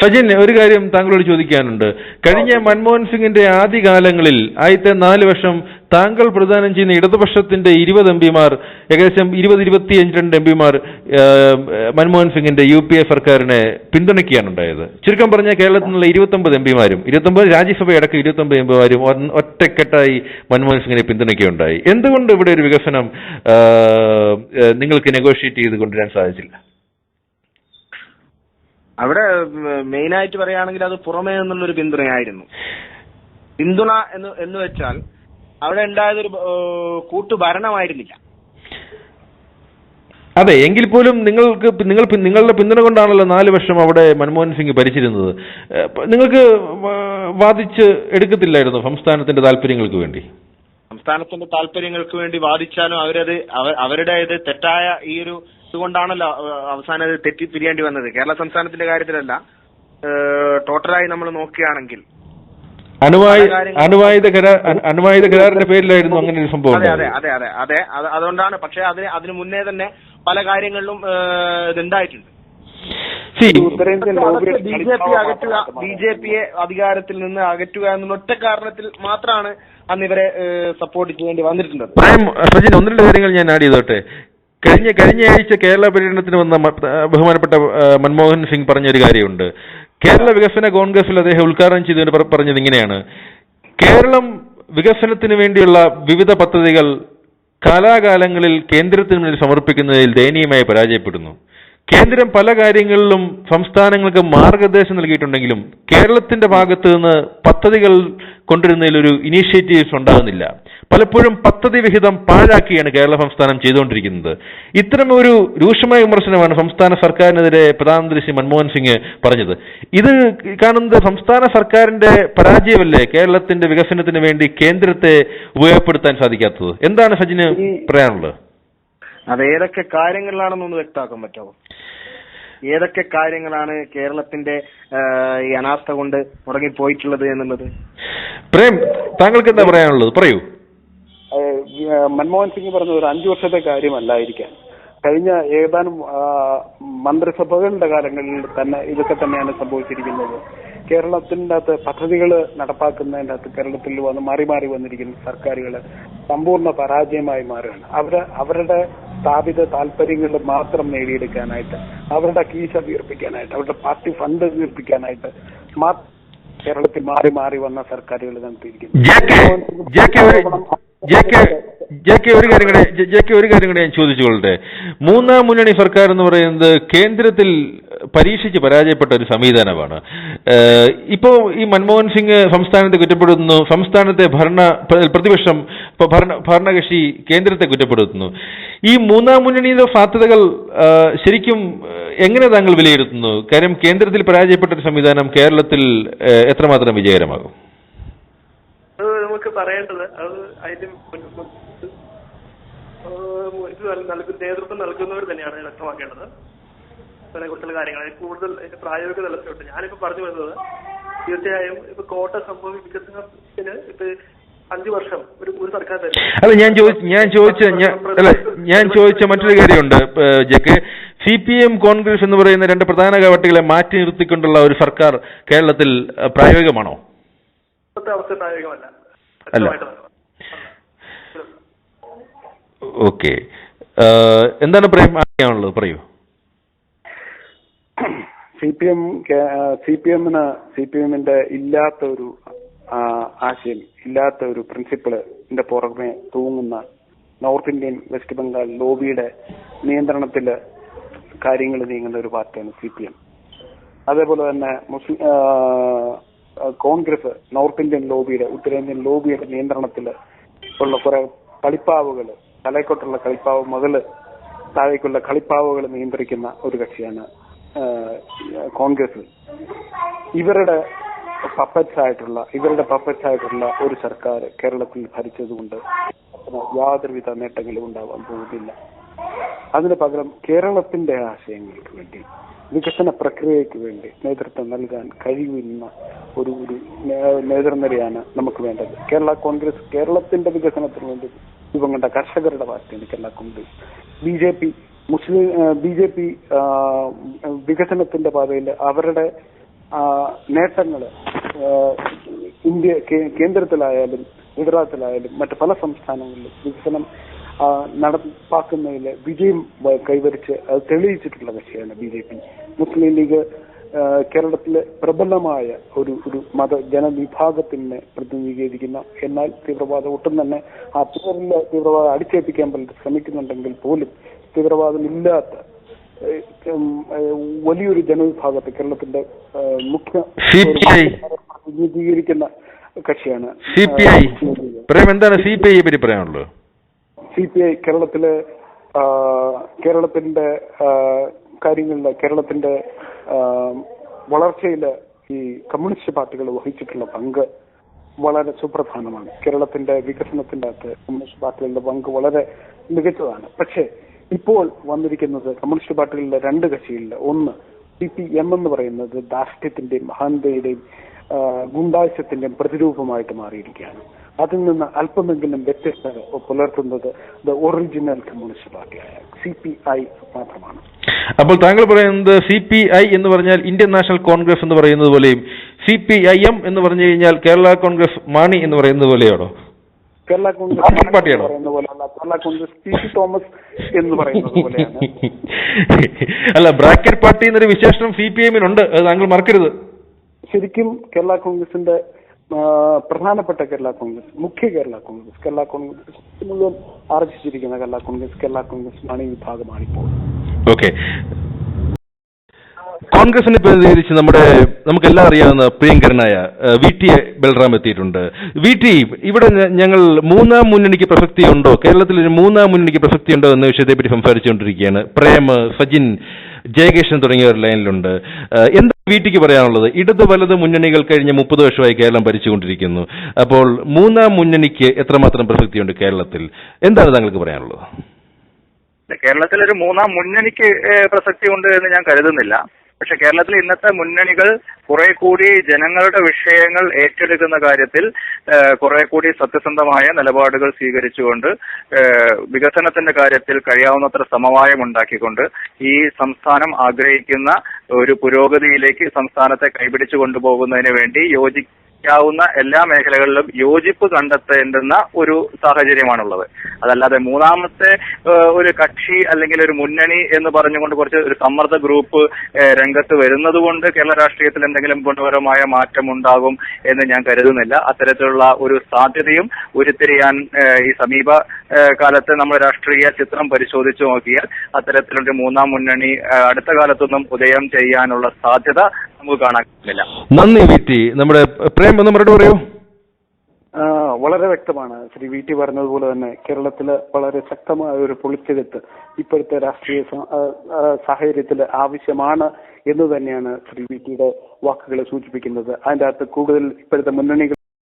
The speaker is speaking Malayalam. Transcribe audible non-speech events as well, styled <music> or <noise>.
സജിൻ ഒരു കാര്യം താങ്കളോട് ചോദിക്കാനുണ്ട്. കഴിഞ്ഞ മൻമോഹൻ സിംഗിന്റെ ആദ്യകാലങ്ങളിൽ ആദ്യത്തെ നാല് വർഷം താങ്കൾ പ്രദാനം ചെയ്യുന്ന ഇടതുപക്ഷത്തിന്റെ ഇരുപത് എം പിമാർ ഏകദേശം ഇരുപത് ഇരുപത്തിയഞ്ച് രണ്ട് എം പിമാർ മൻമോഹൻ സിംഗിന്റെ യു പി എ സർക്കാരിനെ പിന്തുണയ്ക്കുകയാണ് ഉണ്ടായത് ചുരുക്കം പറഞ്ഞ കേരളത്തിൽ നിന്നുള്ള ഇരുപത്തൊമ്പത് എം പിമാരും ഇരുപത്തൊമ്പത് രാജ്യസഭയടക്കം ഇരുപത്തൊമ്പത് എം പിമാരും ഒറ്റക്കെട്ടായി മൻമോഹൻ സിംഗിനെ പിന്തുണയ്ക്കുകയുണ്ടായി. എന്തുകൊണ്ട് ഇവിടെ ഒരു വികസനം നിങ്ങൾക്ക് നെഗോഷിയേറ്റ് ചെയ്ത് കൊണ്ടുവരാൻ സാധിച്ചില്ല? അവിടെ മെയിൻ ആയിട്ട് പറയുകയാണെങ്കിൽ അത് പുറമേ നിന്നുള്ളൊരു പിന്തുണയായിരുന്നു. പിന്തുണ എന്ന് എന്ന് വെച്ചാൽ അവിടെ ഉണ്ടായതൊരു കൂട്ടുഭരണമായിരുന്നില്ല. അതെ എങ്കിൽ പോലും നിങ്ങൾക്ക് നിങ്ങൾ നിങ്ങളുടെ പിന്തുണ കൊണ്ടാണല്ലോ നാല് വർഷം അവിടെ മൻമോഹൻ സിംഗ് ഭരിച്ചിരുന്നത്. നിങ്ങൾക്ക് വാദിച്ച് എടുക്കത്തില്ലായിരുന്നു സംസ്ഥാനത്തിന്റെ താല്പര്യങ്ങൾക്ക് വേണ്ടി? സംസ്ഥാനത്തിന്റെ താല്പര്യങ്ങൾക്ക് വേണ്ടി വാദിച്ചാലും അവരത് അവരുടേത് അവരുടെ തെറ്റായ ഈ ഒരു ഇതുകൊണ്ടാണല്ലോ ഏഹ്, അവസാനം അത് തെറ്റി പിരിയേണ്ടി വന്നത്. കേരള സംസ്ഥാനത്തിന്റെ കാര്യത്തിലല്ല ടോട്ടലായി നമ്മൾ നോക്കുകയാണെങ്കിൽ. കരാർ കരാറിന്റെ പേരിലായിരുന്നു അങ്ങനെ ഒരു സംഭവം അതെ അതെ അതെ അതെ അതെ അതുകൊണ്ടാണ്. പക്ഷെ അതിന് അതിന് മുന്നേ തന്നെ പല കാര്യങ്ങളിലും ഇതുണ്ടായിട്ടുണ്ട്. ബി ജെ പി അകറ്റുക ബി ജെ പിയെ അധികാരത്തിൽ നിന്ന് അകറ്റുക എന്നുള്ള ഒറ്റ കാരണത്തിൽ മാത്രമാണ് അന്ന് ഇവരെ സപ്പോർട്ട് ചെയ്യേണ്ടി വന്നിട്ടുള്ളത്. പ്രേം സജിൻ ഒന്ന് രണ്ട് കാര്യങ്ങൾ ഞാൻ ആഡ് ചെയ്തോട്ടെ. കഴിഞ്ഞ കഴിഞ്ഞ ആഴ്ച കേരള പര്യടനത്തിന് വന്ന ബഹുമാനപ്പെട്ട മൻമോഹൻ സിംഗ് പറഞ്ഞൊരു കാര്യമുണ്ട്. കേരള വികസന കോൺഗ്രസിൽ അദ്ദേഹം ഉദ്ഘാടനം ചെയ്തു പറ- പറഞ്ഞത് ഇങ്ങനെയാണ്. കേരളം വികസനത്തിന് വേണ്ടിയുള്ള വിവിധ പദ്ധതികൾ കാലാകാലങ്ങളിൽ കേന്ദ്രത്തിന് മുന്നിൽ സമർപ്പിക്കുന്നതിൽ ദയനീയമായി പരാജയപ്പെടുന്നു. കേന്ദ്രം പല കാര്യങ്ങളിലും സംസ്ഥാനങ്ങൾക്ക് മാർഗനിർദ്ദേശം നൽകിയിട്ടുണ്ടെങ്കിലും കേരളത്തിന്റെ ഭാഗത്ത് നിന്ന് പദ്ധതികൾ കൊണ്ടുവരുന്നതിൽ ഒരു ഇനീഷ്യേറ്റീവ്സ് ഉണ്ടാകുന്നില്ല. പലപ്പോഴും പദ്ധതി വിഹിതം പാഴാക്കിയാണ് കേരള സംസ്ഥാനം ചെയ്തുകൊണ്ടിരിക്കുന്നത്. ഇത്തരം ഒരു രൂക്ഷമായ വിമർശനമാണ് സംസ്ഥാന സർക്കാരിനെതിരെ പ്രധാനമന്ത്രി ശ്രീ മൻമോഹൻ സിംഗ് പറഞ്ഞത്. ഇത് കാണുന്നത് സംസ്ഥാന സർക്കാരിന്റെ പരാജയമല്ലേ? കേരളത്തിന്റെ വികസനത്തിന് വേണ്ടി കേന്ദ്രത്തെ ഉപയോഗപ്പെടുത്താൻ സാധിക്കാത്തത്. എന്താണ് സജിന് പറയാനുള്ളത്? അത് ഏതൊക്കെ കാര്യങ്ങളിലാണെന്നൊന്ന് വ്യക്തമാക്കാൻ പറ്റാമോ ഏതൊക്കെ കാര്യങ്ങളാണ് കേരളത്തിന്റെ ഈ അനാസ്ഥ കൊണ്ട് മുടങ്ങിപ്പോയിട്ടുള്ളത് എന്നുള്ളത്? പ്രേം താങ്കൾക്ക് എന്താ പറയാനുള്ളത്? പറയൂ. മൻമോഹൻ സിംഗ് പറഞ്ഞ ഒരു അഞ്ചു വർഷത്തെ കാര്യമല്ലായിരിക്കാം. കഴിഞ്ഞ ഏതാനും മന്ത്രിസഭകളുടെ കാലങ്ങളിൽ തന്നെ ഇതൊക്കെ തന്നെയാണ് സംഭവിച്ചിരിക്കുന്നത്. കേരളത്തിന്റെ അകത്ത് പദ്ധതികൾ നടപ്പാക്കുന്നതിന്റെ അകത്ത് കേരളത്തിൽ വന്ന് മാറി മാറി വന്നിരിക്കുന്ന സർക്കാരുകൾ സമ്പൂർണ പരാജയമായി മാറുകയാണ്. അവർ അവരുടെ സ്ഥാപിത താല്പര്യങ്ങൾ മാത്രം നേടിയെടുക്കാനായിട്ട് അവരുടെ കീശ വീർപ്പിക്കാനായിട്ട് അവരുടെ പാർട്ടി ഫണ്ട് വീർപ്പിക്കാനായിട്ട് കേരളത്തിൽ മാറി മാറി വന്ന സർക്കാരുകൾ നടത്തിയിരിക്കുന്നു ജെ ഒരു കാര്യം കൂടെ ജെ- ഒരു കാര്യം കൂടെ ഞാൻ ചോദിച്ചുകൊള്ളട്ടെ. മൂന്നാം മുന്നണി സർക്കാർ എന്ന് പറയുന്നത് കേന്ദ്രത്തിൽ പരീക്ഷിച്ച് പരാജയപ്പെട്ട ഒരു സംവിധാനമാണ്. ഇപ്പോൾ ഈ മൻമോഹൻ സിംഗ് സംസ്ഥാനത്തെ കുറ്റപ്പെടുത്തുന്നു സംസ്ഥാനത്തെ ഭരണ പ്ര- പ്രതിപക്ഷം ഭരണ ഭരണകക്ഷി കേന്ദ്രത്തെ കുറ്റപ്പെടുത്തുന്നു. ഈ മൂന്നാം മുന്നണിയിലെ സാധ്യതകൾ ശരിക്കും എങ്ങനെ താങ്കൾ വിലയിരുത്തുന്നു? കാര്യം കേന്ദ്രത്തിൽ പരാജയപ്പെട്ട ഒരു സംവിധാനം കേരളത്തിൽ എത്രമാത്രം വിജയകരമാകും? പറയേണ്ടത് അത് അതിന്റെ ഇത് നൽ- നൽകുന്ന നേതൃത്വം നൽകുന്നവർ തന്നെയാണ് വ്യക്തമാക്കേണ്ടത്. അതിനെ കുറിച്ചുള്ള കാര്യങ്ങൾ. കൂടുതൽ അതിന്റെ പ്രായോഗിക തലത്തിലോട്ട് ഞാനിപ്പോ പറഞ്ഞു വരുന്നത് തീർച്ചയായും ഇപ്പൊ കോട്ട സംഭവ വികസനത്തിന് ഇപ്പൊ അഞ്ചു വർഷം ഒരു ഒരു സർക്കാർ അല്ല ഞാൻ ചോദിച്ച ഞാൻ ചോദിച്ച അല്ല ഞാൻ ചോദിച്ച മറ്റൊരു കാര്യമുണ്ട് ജെക്ക് സി പി എം കോൺഗ്രസ് എന്ന് പറയുന്ന രണ്ട് പ്രധാന കവട്ടികളെ മാറ്റി നിർത്തിക്കൊണ്ടുള്ള ഒരു സർക്കാർ കേരളത്തിൽ പ്രായോഗികമാണോ? ഇപ്പോഴത്തെ അവസ്ഥ പ്രായോഗികമല്ല. അല്ല. ഓക്കെ എന്താണ് പ്രേം അറിയാനുള്ളത്? പറയൂ. C P M C P എമ്മിന് സി പി എമ്മിന്റെ ഇല്ലാത്ത ഒരു ആശയം ഇല്ലാത്ത ഒരു പ്രിൻസിപ്പിളിന്റെ പുറമെ തൂങ്ങുന്ന നോർത്ത് ഇന്ത്യൻ വെസ്റ്റ് ബംഗാൾ ലോബിയുടെ നിയന്ത്രണത്തിൽ കാര്യങ്ങൾ നീങ്ങുന്ന ഒരു പാർട്ടിയാണ് സി പി എം അതേപോലെ തന്നെ മുസ്ലിം കോൺഗ്രസ് നോർത്ത് ഇന്ത്യൻ ലോബിയുടെ ഉത്തരേന്ത്യൻ ലോബിയുടെ നിയന്ത്രണത്തിൽ ഉള്ള കുറെ കളിപ്പാവുകൾ തലയ്ക്കൊട്ടുള്ള കളിപ്പാവ് മുതൽ താഴേക്കുള്ള കളിപ്പാവുകൾ നിയന്ത്രിക്കുന്ന ഒരു കക്ഷിയാണ് കോൺഗ്രസ്. ഇവരുടെ പപ്പറ്റ്സ് ആയിട്ടുള്ള ഇവരുടെ പപ്പറ്റ്സ് ആയിട്ടുള്ള ഒരു സർക്കാർ കേരളത്തിൽ ഭരിച്ചതുകൊണ്ട് യാതൊരുവിധ നേട്ടങ്ങളും ഉണ്ടാവാൻ പോകുന്നില്ല. അതിന് പകരം കേരളത്തിന്റെ ആശയങ്ങൾക്ക് വേണ്ടി വികസന പ്രക്രിയയ്ക്ക് വേണ്ടി നേതൃത്വം നൽകാൻ കഴിയുന്ന ഒരു ഒരു നേതൃനിരയാണ് നമുക്ക് വേണ്ടത്. കേരള കോൺഗ്രസ് കേരളത്തിന്റെ വികസനത്തിന് വേണ്ടി കണ്ട കർഷകരുടെ party Congress B J P മുസ്ലിം ബി ജെ പി വികസനത്തിന്റെ പാതയിൽ അവരുടെ നേട്ടങ്ങൾ ഇന്ത്യ കേന്ദ്രത്തിലായാലും ഗുജറാത്തിലായാലും മറ്റ് പല സംസ്ഥാനങ്ങളിലും വികസനം നടപ്പാക്കുന്നതിൽ വിജയം കൈവരിച്ച് അത് തെളിയിച്ചിട്ടുള്ള കക്ഷിയാണ് B J P. Muslim League കേരളത്തിലെ പ്രബലമായ ഒരു ഒരു മത ജനവിഭാഗത്തിനെ പ്രതിനിധീകരിക്കുന്ന എന്നാൽ തീവ്രവാദം ഒട്ടും തന്നെ ആ പേരിൽ തീവ്രവാദം അടിച്ചേൽപ്പിക്കാൻ പലരും ശ്രമിക്കുന്നുണ്ടെങ്കിൽ പോലും തീവ്രവാദം ഇല്ലാത്ത ഏഹ്, ഉം, ഏഹ്, വലിയൊരു ജനവിഭാഗത്തെ കേരളത്തിന്റെ മുഖ്യ. പ്രതിനിധീകരിക്കുന്ന കക്ഷിയാണ് സി പി ഐ പ്രേം എന്താണ് സി പി ഐയെ പറ്റി പറയാനുള്ളത് സി പി ഐ കേരളത്തിലെ കേരളത്തിന്റെ കാര്യങ്ങളിൽ കേരളത്തിന്റെ ആ, വളർച്ചയിൽ ഈ കമ്മ്യൂണിസ്റ്റ് പാർട്ടികൾ വഹിച്ചിട്ടുള്ള പങ്ക് വളരെ സുപ്രധാനമാണ്. കേരളത്തിന്റെ വികസനത്തിന്റെ അകത്ത് കമ്മ്യൂണിസ്റ്റ് പാർട്ടികളുടെ പങ്ക് വളരെ മികച്ചതാണ്. പക്ഷേ ഇപ്പോൾ വന്നിരിക്കുന്നത് കമ്മ്യൂണിസ്റ്റ് പാർട്ടികളിലെ രണ്ട് കക്ഷികളിൽ ഒന്ന് സി പി എം എന്ന് പറയുന്നത് ധാർഷ്ട്യത്തിന്റെയും മഹാന്തയുടെയും ആ, പ്രതിരൂപമായിട്ട് മാറിയിരിക്കുകയാണ്. അതിൽ നിന്ന് അല്പമെങ്കിലും വ്യത്യസ്തത പുലർത്തുന്നത് ദ ഒറിജിനൽ കമ്മ്യൂണിസ്റ്റ് പാർട്ടിയായ സി പി ഐ മാത്രമാണ്. അപ്പോൾ താങ്കൾ പറയുന്നത് സി പി ഐ എന്ന് പറഞ്ഞാൽ ഇന്ത്യൻ നാഷണൽ കോൺഗ്രസ് എന്ന് പറയുന്നത് പോലെയും സി പി ഐ എം എന്ന് പറഞ്ഞു കഴിഞ്ഞാൽ കേരള കോൺഗ്രസ് മാണി എന്ന് പറയുന്നത് പോലെയാണോ? കേരള കോൺഗ്രസ് പാർട്ടിയാണോ? പറയുന്ന പോലെയല്ല. കേരള കോൺഗ്രസ് പി സി തോമസ് എന്ന് പറയുന്നത് പോലെയാണ്. <laughs> അല്ല ബ്രാക്കറ്റ് പാർട്ടി എന്നൊരു വിശേഷണം സി പി എമ്മിനുണ്ട് അത് താങ്കൾ മറക്കരുത്. ശരിക്കും കേരള കോൺഗ്രസിന്റെ പ്രധാനപ്പെട്ട കേരള കോൺഗ്രസ് മുഖ്യ കേരള കോൺഗ്രസ് കേരള കോൺഗ്രസ് മുഴുവൻ ആർജിച്ചിരിക്കുന്ന കേരള കോൺഗ്രസ് കേരള കോൺഗ്രസ് മണി വിഭാഗമാണ് ഇപ്പോൾ. ഓക്കെ. കോൺഗ്രസിനെ പ്രതിനിധീകരിച്ച് നമ്മുടെ നമുക്കെല്ലാം അറിയാവുന്ന പ്രിയങ്കരനായ വി ടി ബൽറാം എത്തിയിട്ടുണ്ട്. വി ടി ഇവിടെ ഞങ്ങൾ മൂന്നാം മുന്നണിക്ക് പ്രസക്തിയുണ്ടോ? കേരളത്തിൽ ഒരു മൂന്നാം മുന്നണിക്ക് പ്രസക്തിയുണ്ടോ എന്ന വിഷയത്തെപ്പറ്റി സംസാരിച്ചുകൊണ്ടിരിക്കുകയാണ്. പ്രേം സജിൻ ജയകേശൻ തുടങ്ങിയവർ ലൈനിലുണ്ട്. ഏഹ്, എന്താ വി ടിക്ക് പറയാനുള്ളത്? ഇടത് വലത് മുന്നണികൾ കഴിഞ്ഞ മുപ്പത് വർഷമായി കേരളം ഭരിച്ചുകൊണ്ടിരിക്കുന്നു. അപ്പോൾ മൂന്നാം മുന്നണിക്ക് എത്രമാത്രം പ്രസക്തിയുണ്ട് കേരളത്തിൽ? എന്താണ് താങ്കൾക്ക് പറയാനുള്ളത്? കേരളത്തിൽ ഒരു മൂന്നാം മുന്നണിക്ക് പ്രസക്തി ഉണ്ട് എന്ന് ഞാൻ കരുതുന്നില്ല. പക്ഷെ കേരളത്തിൽ ഇന്നത്തെ മുന്നണികൾ കുറെ കൂടി ജനങ്ങളുടെ വിഷയങ്ങൾ ഏറ്റെടുക്കുന്ന കാര്യത്തിൽ കുറെ കൂടി സത്യസന്ധമായ നിലപാടുകൾ സ്വീകരിച്ചുകൊണ്ട് വികസനത്തിന്റെ കാര്യത്തിൽ കഴിയാവുന്നത്ര സമവായം ഉണ്ടാക്കിക്കൊണ്ട് ഈ സംസ്ഥാനം ആഗ്രഹിക്കുന്ന ഒരു പുരോഗതിയിലേക്ക് സംസ്ഥാനത്തെ കൈപിടിച്ചു കൊണ്ടുപോകുന്നതിന് വേണ്ടി യോജിക്കാവുന്ന എല്ലാ മേഖലകളിലും യോജിപ്പ് കണ്ടെത്തേണ്ടുന്ന ഒരു സാഹചര്യമാണുള്ളത്. അതല്ലാതെ മൂന്നാമത്തെ ഒരു കക്ഷി അല്ലെങ്കിൽ ഒരു മുന്നണി എന്ന് പറഞ്ഞുകൊണ്ട് കുറച്ച് ഒരു സമ്മർദ്ദ ഗ്രൂപ്പ് രംഗത്ത് വരുന്നത് കൊണ്ട് കേരള രാഷ്ട്രീയത്തിൽ എന്തെങ്കിലും ഗുണപരമായ മാറ്റം ഉണ്ടാകും എന്ന് ഞാൻ കരുതുന്നില്ല. അത്തരത്തിലുള്ള ഒരു സാധ്യതയും ഉരുത്തിരിയാൻ ഈ സമീപ കാലത്ത് നമ്മൾ രാഷ്ട്രീയ ചിത്രം പരിശോധിച്ചു നോക്കിയാൽ അത്തരത്തിലൊരു മൂന്നാം മുന്നണി അടുത്ത കാലത്തൊന്നും ഉദയം ചെയ്യാനുള്ള സാധ്യത നമുക്ക് കാണാൻ നന്ദി വി ടി നമ്മുടെ പ്രേം ഒന്ന് മറുപടി പറയൂ. വളരെ വ്യക്തമാണ്. ശ്രീ വി ടി പറഞ്ഞതുപോലെ തന്നെ കേരളത്തിലെ വളരെ ശക്തമായ ഒരു പൊളിച്ചെടുത്ത് ഇപ്പോഴത്തെ രാഷ്ട്രീയ സാഹചര്യത്തിൽ ആവശ്യമാണ് എന്ന് തന്നെയാണ് ശ്രീ വി ടിയുടെ വാക്കുകളെ സൂചിപ്പിക്കുന്നത്. അതിന്റെ അകത്ത് കൂടുതൽ ഇപ്പോഴത്തെ മുന്നണികൾ